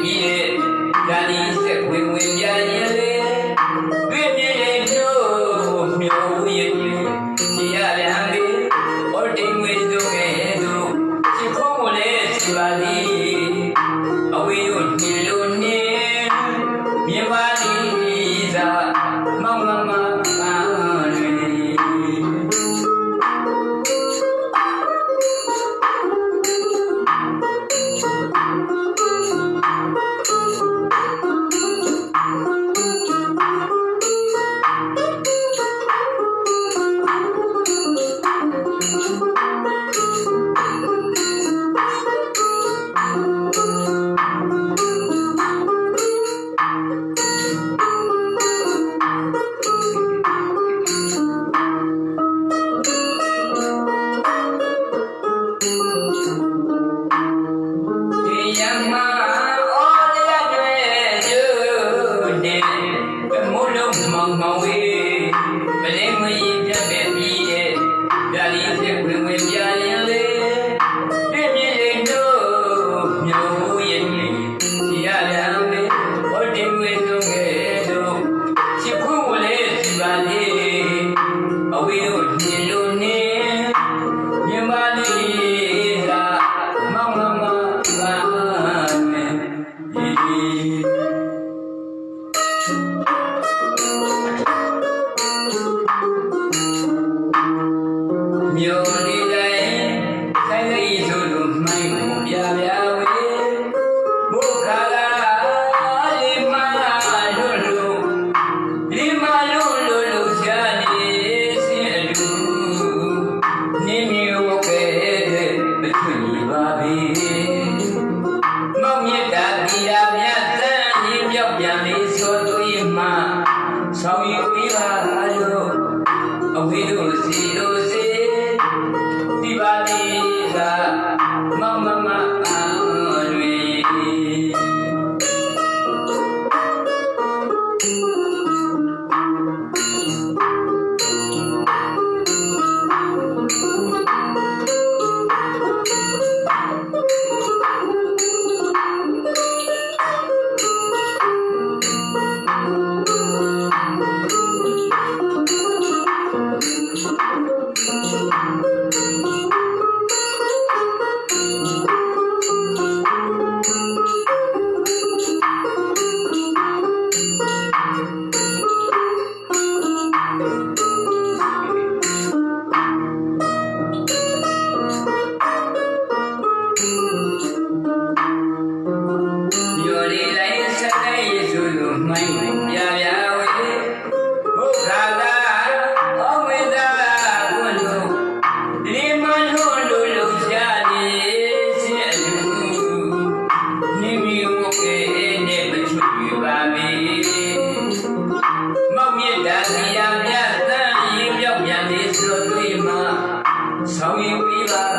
ပြီးတ မိုးလုံးမော ပါပြီမောင်မြတ်တာဒီရာမြတ်တန်ညီမြောက်ပြန်လေးဆိုသူရင်မှဆောင်ယူပြီးပါလို့အဝိတို့စီတို့စီဒီပါလိသာမမမအာတွေမြို့ ဆိုလို့မိုင်းကိုပြပြဝေဘုရားသာဩဝိဒါဘုလို့ဒီမလို့လို့လို့ရှာနေစေအလူနိမိဝကေနဲ့မချွတ်ပြပါမေမောက်မြတ်တာစီရမြတ်တန်ရင်ပြောက်ပြန်လေးဆိုသွေးမှာဆောင်ယူပြီးပါ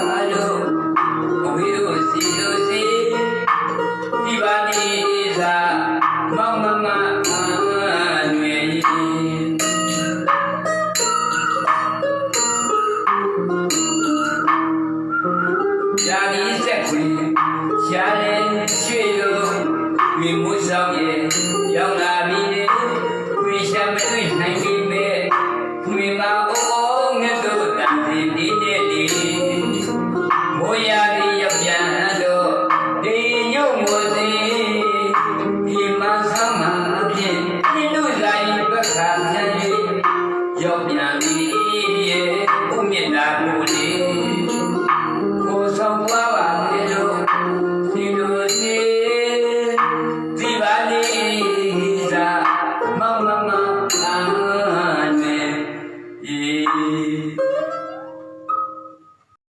ရှားလေရွှေလို့မြင်မှုဆောင်ရဲ့ရောက်လာပြီလေခွေရှာမတွေ့နိုင်ပြီမဲ့ခွေမအိုးအိုးငါတို့တန်စီဒီတဲ့ဒီမိုးရသည်ရောက်ပြန်တော့ဒီညုံမိုးစီဒီမဆမ်းမှအဖြစ်ဒီလူဆိုင်ဘက်ခါပြန်၍ရောက်ပြန်သည်